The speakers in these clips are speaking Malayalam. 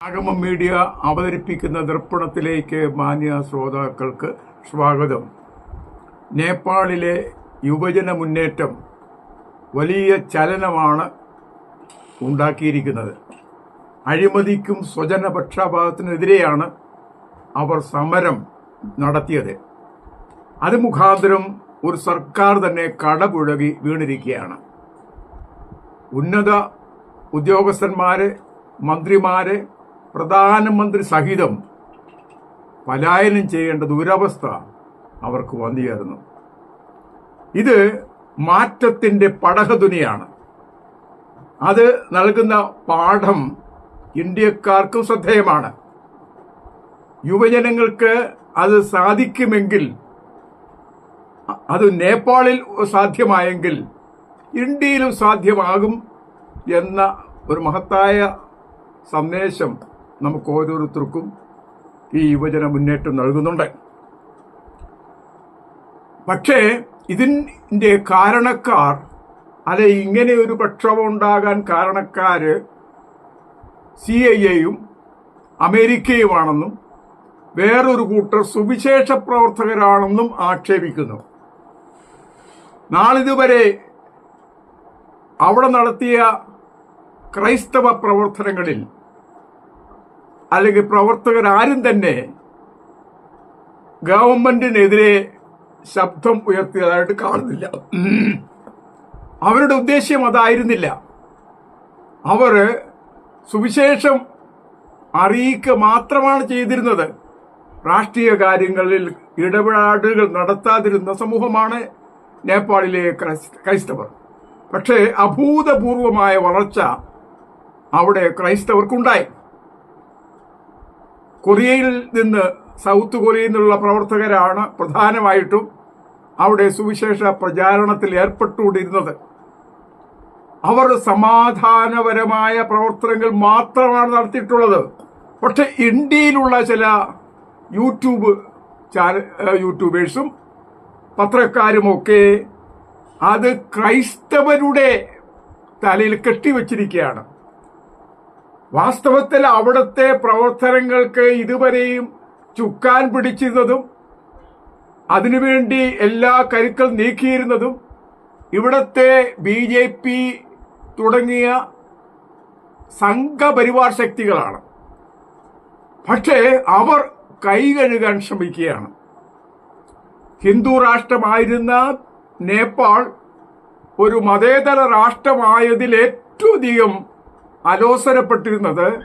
ആഗമ മീഡിയ അവതരിപ്പിക്കുന്ന ദർപ്പണത്തിലേക്ക് മാന്യ ശ്രോതാക്കൾക്ക് സ്വാഗതം. നേപ്പാളിലെ യുവജന മുന്നേറ്റം വലിയ ചലനമാണ് ഉണ്ടാക്കിയിരിക്കുന്നത്. അഴിമതിക്കും സ്വജന പക്ഷപാതത്തിനെതിരെയാണ് അവർ സമരം നടത്തിയത്. അത് മുഖാന്തരം ഒരു സർക്കാർ തന്നെ കടപുഴകി വീണിരിക്കുകയാണ്. ഉന്നത ഉദ്യോഗസ്ഥന്മാരെ മന്ത്രിമാര് പ്രധാനമന്ത്രി സഹിതം പലായനം ചെയ്യേണ്ട ദുരവസ്ഥ അവർക്ക് വന്നിയായിരുന്നു ഇത് മാറ്റത്തിന്റെ പടഹതുനിയാണ് അത് നൽകുന്ന പാഠം ഇന്ത്യക്കാർക്കും ശ്രദ്ധേയമാണ്. യുവജനങ്ങൾക്ക് അത് സാധിക്കുമെങ്കിൽ അത് നേപ്പാളിൽ സാധ്യമായെങ്കിൽ ഇന്ത്യയിലും സാധ്യമാകും എന്ന ഒരു മഹത്തായ സന്ദേശം നമുക്ക് ഓരോരുത്തർക്കും ഈ യുവജന മുന്നേറ്റം നൽകുന്നുണ്ട്. പക്ഷേ ഇതിന്റെ കാരണക്കാർ അല്ലെ ഇങ്ങനെ ഒരു പ്രക്ഷോഭം ഉണ്ടാകാൻ കാരണക്കാർ സി ഐ എയും അമേരിക്കയുമാണെന്നും വേറൊരു കൂട്ടർ സുവിശേഷ പ്രവർത്തകരാണെന്നും ആക്ഷേപിക്കുന്നു. നാളിതുവരെ അവിടെ നടത്തിയ ക്രൈസ്തവ പ്രവർത്തനങ്ങളിൽ അല്ലെങ്കിൽ പ്രവർത്തകർ ആരും തന്നെ ഗവൺമെന്റിനെതിരെ ശബ്ദം ഉയർത്തിയതായിട്ട് കാണുന്നില്ല. അവരുടെ ഉദ്ദേശ്യം അതായിരുന്നില്ല. അവർ സുവിശേഷം അറിയിക്കുക മാത്രമാണ് ചെയ്തിരുന്നത്. രാഷ്ട്രീയ കാര്യങ്ങളിൽ ഇടപെടലുകൾ നടത്താതിരുന്ന സമൂഹമാണ് നേപ്പാളിലെ ക്രൈസ്തവർ. പക്ഷേ അഭൂതപൂർവമായ വളർച്ച അവിടെ ക്രൈസ്തവർക്കുണ്ടായി. കൊറിയയിൽ നിന്ന് സൗത്ത് കൊറിയയിൽ നിന്നുള്ള പ്രവർത്തകരാണ് പ്രധാനമായിട്ടും അവിടെ സുവിശേഷ പ്രചാരണത്തിൽ ഏർപ്പെട്ടുകൊണ്ടിരുന്നത്. അവർ സമാധാനപരമായ പ്രവർത്തനങ്ങൾ മാത്രമാണ് നടത്തിയിട്ടുള്ളത്. പക്ഷെ ഇന്ത്യയിലുള്ള ചില യൂട്യൂബ് യൂട്യൂബേഴ്സും പത്രക്കാരുമൊക്കെ അത് ക്രൈസ്തവരുടെ തലയിൽ കെട്ടിവച്ചിരിക്കുകയാണ്. വാസ്തവത്തിൽ അവിടുത്തെ പ്രവർത്തനങ്ങൾക്ക് ഇതുവരെയും ചുക്കാൻ പിടിച്ചിരുന്നതും അതിനുവേണ്ടി എല്ലാ കരുക്കൾ നീക്കിയിരുന്നതും ഇവിടത്തെ ബി ജെ പി തുടങ്ങിയ സംഘപരിവാർ ശക്തികളാണ്. പക്ഷേ അവർ കൈ കഴുകാൻ ശ്രമിക്കുകയാണ്. ഹിന്ദു രാഷ്ട്രമായിരുന്ന നേപ്പാൾ ഒരു മതേതര രാഷ്ട്രമായതിൽ ഏറ്റവും അധികം അലോസരപ്പെട്ടിരുന്നത്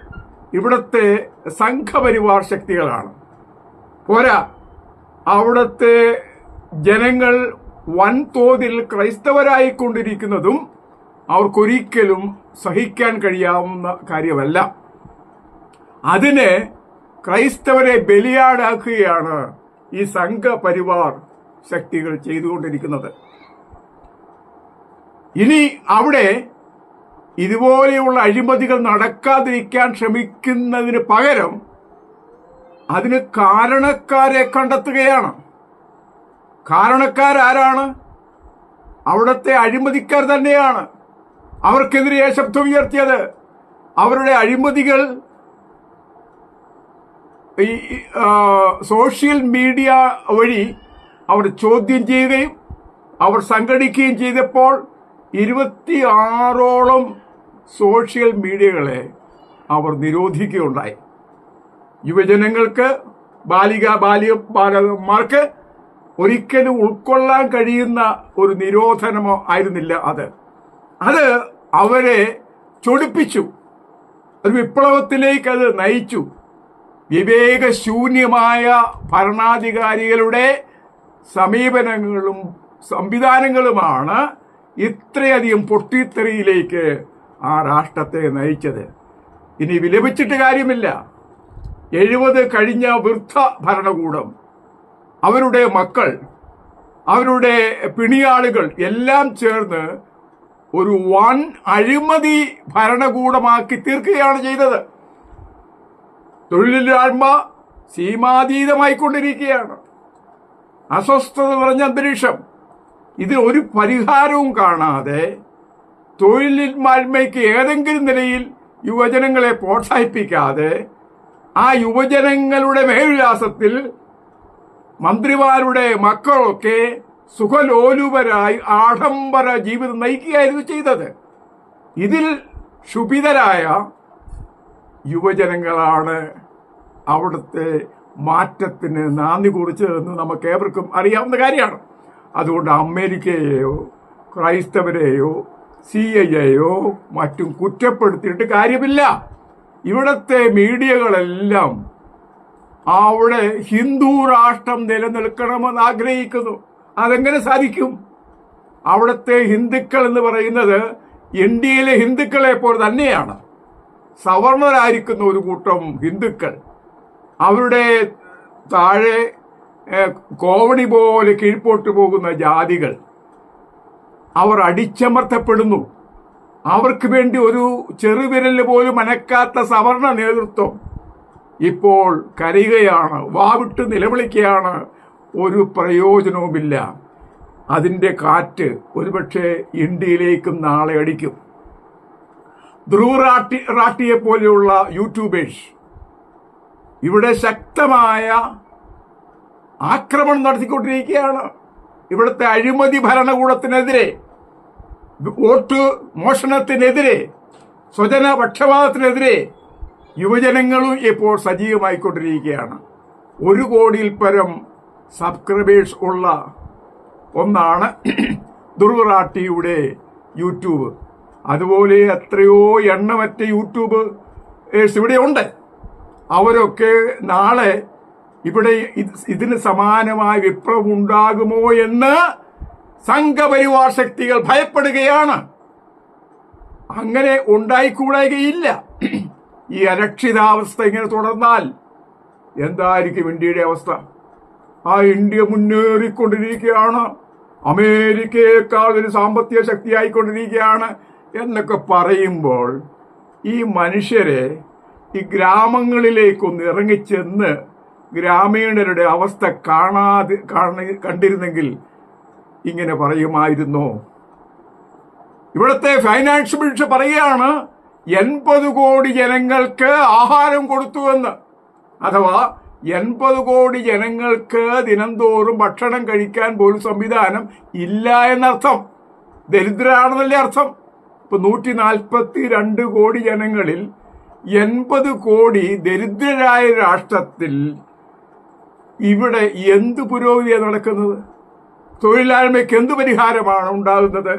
ഇവിടത്തെ സംഘപരിവാർ ശക്തികളാണ്. പോരാ അവിടുത്തെ ജനങ്ങൾ വൻതോതിൽ ക്രൈസ്തവരായിക്കൊണ്ടിരിക്കുന്നതും അവർക്കൊരിക്കലും സഹിക്കാൻ കഴിയാവുന്ന കാര്യമല്ല. അതിനെ ക്രൈസ്തവരെ ബലിയാടാക്കുകയാണ് ഈ സംഘപരിവാർ ശക്തികൾ ചെയ്തുകൊണ്ടിരിക്കുന്നത്. ഇനി അവിടെ ഇതുപോലെയുള്ള അഴിമതികൾ നടക്കാതിരിക്കാൻ ശ്രമിക്കുന്നതിന് പകരം അതിന് കാരണക്കാരെ കണ്ടെത്തുകയാണ്. കാരണക്കാരാരാണ്? അവിടുത്തെ അഴിമതിക്കാർ തന്നെയാണ്. അവർക്കെതിരെ ശബ്ദം ഉയർത്തിയത്. അവരുടെ അഴിമതികൾ ഈ സോഷ്യൽ മീഡിയ വഴി അവർ ചോദ്യം ചെയ്യുകയും അവർ സംഘടിക്കുകയും ചെയ്തപ്പോൾ ഇരുപത്തി ആറോളം സോഷ്യൽ മീഡിയകളെ അവർ നിരോധിക്കുകയുണ്ടായി. യുവജനങ്ങൾക്ക് ബാലിക ബാലിക ബാലകന്മാർക്ക് ഒരിക്കലും ഉൾക്കൊള്ളാൻ കഴിയുന്ന ഒരു നിരോധനമോ ആയിരുന്നില്ല അത്. അത് അവരെ ചൊടിപ്പിച്ചു. ഒരു വിപ്ലവത്തിലേക്ക് അത് നയിച്ചു. വിവേകശൂന്യമായ ഭരണാധികാരികളുടെ സമീപനങ്ങളും സംവിധാനങ്ങളുമാണ് ഇത്രയധികം പൊട്ടിത്തെറിയിലേക്ക് ആ രാഷ്ട്രത്തെ നയിച്ചത്. ഇനി വിലപിച്ചിട്ട് കാര്യമില്ല. എഴുപത് കഴിഞ്ഞ വൃദ്ധ ഭരണകൂടം അവരുടെ മക്കൾ അവരുടെ പിണിയാളുകൾ എല്ലാം ചേർന്ന് ഒരു വൺ അഴിമതി ഭരണകൂടമാക്കി തീർക്കുകയാണ് ചെയ്തത്. തൊഴിലില്ലായ്മ സീമാതീതമായിക്കൊണ്ടിരിക്കുകയാണ്. അസ്വസ്ഥത നിറഞ്ഞ അന്തരീക്ഷം. ഇതിന് ഒരു പരിഹാരവും കാണാതെ തൊഴിലിന്മാന്മയ്ക്ക് ഏതെങ്കിലും നിലയിൽ യുവജനങ്ങളെ പ്രോത്സാഹിപ്പിക്കാതെ ആ യുവജനങ്ങളുടെ മേൽവിലാസത്തിൽ മന്ത്രിമാരുടെ മക്കളൊക്കെ സുഖലോലുപരായി ആഡംബര ജീവിതം നയിക്കുകയായിരുന്നു ചെയ്തത്. ഇതിൽ ക്ഷുഭിതരായ യുവജനങ്ങളാണ് അവിടുത്തെ മാറ്റത്തിന് നാന്ദി കുറിച്ചതെന്ന് നമുക്ക് ഏവർക്കും അറിയാവുന്ന കാര്യമാണ്. അതുകൊണ്ട് അമേരിക്കയെയോ ക്രൈസ്തവരെയോ സി ഐ എയോ മറ്റും കുറ്റപ്പെടുത്തിയിട്ട് കാര്യമില്ല. ഇവിടത്തെ മീഡിയകളെല്ലാം അവിടെ ഹിന്ദു രാഷ്ട്രം നിലനിൽക്കണമെന്ന് ആഗ്രഹിക്കുന്നു. അതെങ്ങനെ സാധിക്കും? അവിടുത്തെ ഹിന്ദുക്കൾ എന്ന് പറയുന്നത് ഇന്ത്യയിലെ ഹിന്ദുക്കളെ പോലെ തന്നെയാണ്. സവർണരായിരിക്കുന്ന ഒരു കൂട്ടം ഹിന്ദുക്കൾ. അവരുടെ താഴെ കോവണി പോലെ കീഴ്പോട്ട് പോകുന്ന ജാതികൾ. അവർ അടിച്ചമർത്തപ്പെടുന്നു. അവർക്ക് വേണ്ടി ഒരു ചെറുവിരൽ പോലും അനക്കാത്ത സവർണ നേതൃത്വം ഇപ്പോൾ കരയുകയാണ് വാവിട്ട് നിലവിളിക്കുകയാണ്. ഒരു പ്രയോജനവുമില്ല. അതിന്റെ കാറ്റ് ഒരുപക്ഷെ ഇന്ത്യയിലേക്കും നാളെ അടിക്കും. ധ്രുവ് റാട്ടി റാട്ടിയെ പോലെയുള്ള യൂട്യൂബേഴ്സ് ഇവിടെ ശക്തമായ ആക്രമണം നടത്തിക്കൊണ്ടിരിക്കുകയാണ്. ഇവിടുത്തെ അഴിമതി ഭരണകൂടത്തിനെതിരെ വോട്ട് മോഷണത്തിനെതിരെ സ്വജന പക്ഷപാതത്തിനെതിരെ യുവജനങ്ങളും ഇപ്പോൾ സജീവമായിക്കൊണ്ടിരിക്കുകയാണ്. ഒരു കോടിയിൽ പരം സബ്സ്ക്രൈബേഴ്സ് ഉള്ള ഒന്നാണ് ദുർവറാട്ടിയുടെ യൂട്യൂബ്. അതുപോലെ എത്രയോ എണ്ണമറ്റ യൂട്യൂബ് ഇവിടെയുണ്ട് അവരൊക്കെ നാളെ ഇവിടെ ഇതിന് സമാനമായ വിപ്ലവം ഉണ്ടാകുമോ എന്ന് സംഘപരിവാർ ശക്തികൾ ഭയപ്പെടുകയാണ്. അങ്ങനെ ഉണ്ടായിക്കൂടായികയില്ല. ഈ അരക്ഷിതാവസ്ഥ ഇങ്ങനെ തുടർന്നാൽ എന്തായിരിക്കും ഇന്ത്യയുടെ അവസ്ഥ? ആ ഇന്ത്യ മുന്നേറിക്കൊണ്ടിരിക്കുകയാണ്. അമേരിക്കയേക്കാൾ ഒരു സാമ്പത്തിക ശക്തിയായിക്കൊണ്ടിരിക്കുകയാണ് എന്നൊക്കെ പറയുമ്പോൾ ഈ മനുഷ്യരെ ഈ ഗ്രാമങ്ങളിലേക്കൊന്ന് ഇറങ്ങിച്ചെന്ന് ഗ്രാമീണരുടെ അവസ്ഥ കാണാതെ കാണ കണ്ടിരുന്നെങ്കിൽ ഇങ്ങനെ പറയുമായിരുന്നു. ഇവിടുത്തെ ഫൈനാൻസ് മിനിസ്റ്റർ പറയുകയാണ് എൺപത് കോടി ജനങ്ങൾക്ക് ആഹാരം കൊടുത്തുവെന്ന് അഥവാ എൺപത് കോടി ജനങ്ങൾക്ക് ദിനംതോറും ഭക്ഷണം കഴിക്കാൻ പോലും സംവിധാനം ഇല്ല എന്നർത്ഥം. ദരിദ്രരാണെന്നല്ലേ അർത്ഥം. ഇപ്പൊ നൂറ്റി നാൽപ്പത്തി രണ്ട് കോടി ജനങ്ങളിൽ എൺപത് കോടി ദരിദ്രരായ രാഷ്ട്രത്തിൽ ഇവിടെ എന്ത് പുരോഗതിയാണ് നടക്കുന്നത്? തൊഴിലില്ലായ്മയ്ക്ക് എന്ത് പരിഹാരമാണ് ഉണ്ടാകുന്നത്?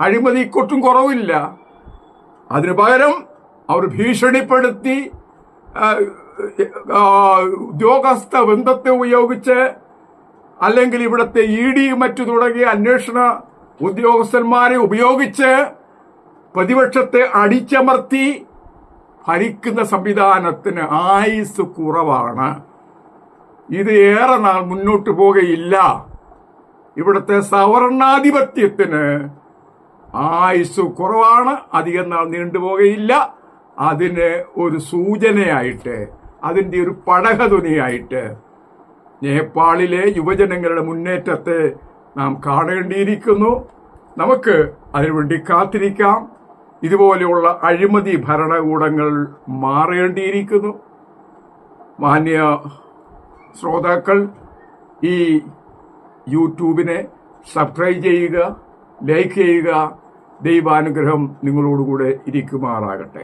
അഴിമതി കൊട്ടും കുറവില്ല. അതിനു പകരം അവർ ഭീഷണിപ്പെടുത്തി ഉദ്യോഗസ്ഥ ബന്ധത്തെ ഉപയോഗിച്ച് അല്ലെങ്കിൽ ഇവിടുത്തെ ഇ ഡി മറ്റു തുടങ്ങിയ അന്വേഷണ ഉദ്യോഗസ്ഥന്മാരെ ഉപയോഗിച്ച് പ്രതിപക്ഷത്തെ അടിച്ചമർത്തി ഭരിക്കുന്ന സംവിധാനത്തിന് ആയുസ് കുറവാണ്. ഇത് ഏറെ നാൾ മുന്നോട്ട് പോകുകയില്ല ഇവിടുത്തെ സവർണാധിപത്യത്തിന് ആയുസ് കുറവാണ് അധികം നാൾ നീണ്ടുപോകയില്ല. അതിന് ഒരു സൂചനയായിട്ട് അതിന്റെ ഒരു പടകതുനിയായിട്ട് നേപ്പാളിലെ യുവജനങ്ങളുടെ മുന്നേറ്റത്തെ നാം കാണേണ്ടിയിരിക്കുന്നു. നമുക്ക് അതിനുവേണ്ടി കാത്തിരിക്കാം. ഇതുപോലെയുള്ള അഴിമതി ഭരണകൂടങ്ങൾ മാറേണ്ടിയിരിക്കുന്നു. മാന്യ ശ്രോതാക്കൾ ഈ യൂട്യൂബിനെ സബ്സ്ക്രൈബ് ചെയ്യുക ലൈക്ക് ചെയ്യുക. ദൈവാനുഗ്രഹം നിങ്ങളോടുകൂടെ ഇരിക്കുമാറാകട്ടെ.